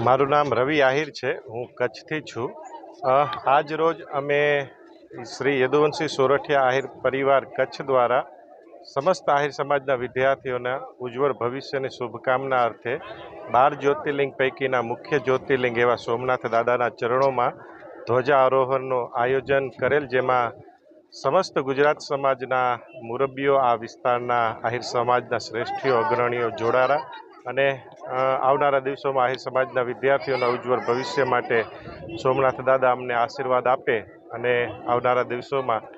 મારું નામ રવિ આહિર છે. હું કચ્છથી છું. આજ રોજ અમે શ્રી યદુવંશી સોરઠિયા આહિર પરિવાર કચ્છ દ્વારા સમસ્ત આહિર સમાજના વિદ્યાર્થીઓના ઉજ્જવળ ભવિષ્યની શુભકામના અર્થે બાર જ્યોતિર્લિંગ પૈકીના મુખ્ય જ્યોતિર્લિંગ એવા સોમનાથ દાદાના ચરણોમાં ધ્વજારોહણનું આયોજન કરેલ, જેમાં સમસ્ત ગુજરાત સમાજના મુરબ્બીઓ આ વિસ્તારના આહિર સમાજના શ્રેષ્ઠીઓ, અગ્રણીઓ જોડારા અને આવનારા દિવસોમાં આહિર સમાજના વિદ્યાર્થીઓના ઉજ્જવળ ભવિષ્ય માટે સોમનાથ દાદા અમને આશીર્વાદ આપે અને આવનારા દિવસોમાં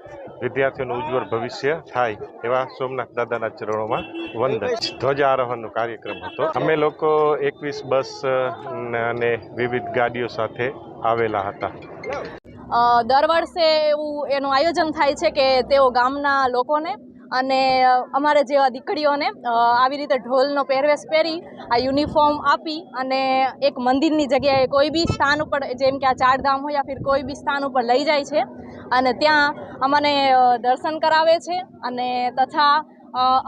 વિદ્યાર્થીઓનું ઉજ્જવળ ભવિષ્ય થાય એવા સોમનાથ દાદાના ચરણોમાં વંદન. ધ્વજારોહણનો કાર્યક્રમ હતો. અમે લોકો એકવીસ બસ અને વિવિધ ગાડીઓ સાથે આવેલા હતા. દર વર્ષે એવું એનું આયોજન થાય છે કે તેઓ ગામના લોકોને અને અમારે જેવા દીકરીઓને આવી રીતે ઢોલનો પહેરવેશ પહેરી, આ યુનિફોર્મ આપી અને એક મંદિરની જગ્યાએ કોઈ બી સ્થાન ઉપર, જેમ કે આ ચારધામ હોય યા ફિર કોઈ બી સ્થાન ઉપર લઈ જાય છે અને ત્યાં અમને દર્શન કરાવે છે અને તથા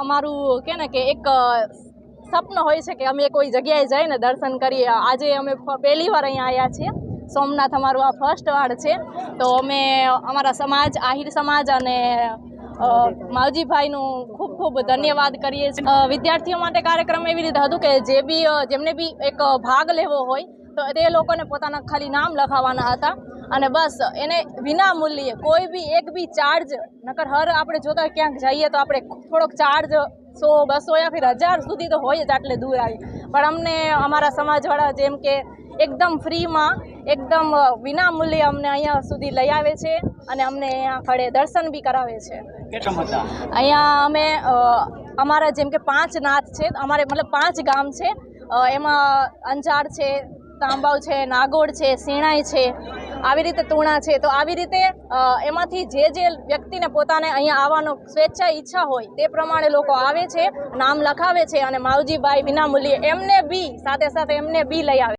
અમારું કે ને કે એક સપનું હોય છે કે અમે કોઈ જગ્યાએ જઈને દર્શન કરીએ. આજે અમે પહેલી વાર અહીંયા આવ્યા છીએ. સોમનાથ અમારું આ ફર્સ્ટ વાર છે. તો અમે અમારા સમાજ, આહિર સમાજ અને માવજીભાઈનું ખૂબ ખૂબ ધન્યવાદ કરીએ છીએ. વિદ્યાર્થીઓ માટે કાર્યક્રમ એવી રીતે હતું કે જે બી જેમને બી એક ભાગ લેવો હોય, તો તે લોકોને પોતાના ખાલી નામ લખાવવાના હતા. અને બસ, એને વિના મૂલ્યે કોઈ બી એક બી ચાર્જ નકર હર આપણે જોતા ક્યાંક જઈએ તો આપણે થોડોક ચાર્જ સો, બસો યા ફિર હજાર સુધી તો હોય જ આટલે દૂર આવી. પણ અમને અમારા સમાજવાળા જેમ કે એકદમ ફ્રીમાં એકદમ વિના મૂલ્યે અમને અહીંયા સુધી લઈ આવે છે અને અમને અહીંયા ખડે દર્શન બી કરાવે છે. અહીંયા અમે અમારા જેમ કે પાંચ નાથ છે અમારે મતલબ પાંચ ગામ છે એમાં અંજાર છે તાંબાવ છે નાગોડ છે સીણાઈ છે આવી રીતે તુણા છે. તો આવી રીતે એમાંથી જે જે વ્યક્તિને પોતાને અહીંયા આવવાનો સ્વેચ્છા ઈચ્છા હોય તે પ્રમાણે લોકો આવે છે નામ લખાવે છે અને માવજીભાઈ વિનામૂલ્યે એમને બી સાથે સાથે એમને બી લઈ આવે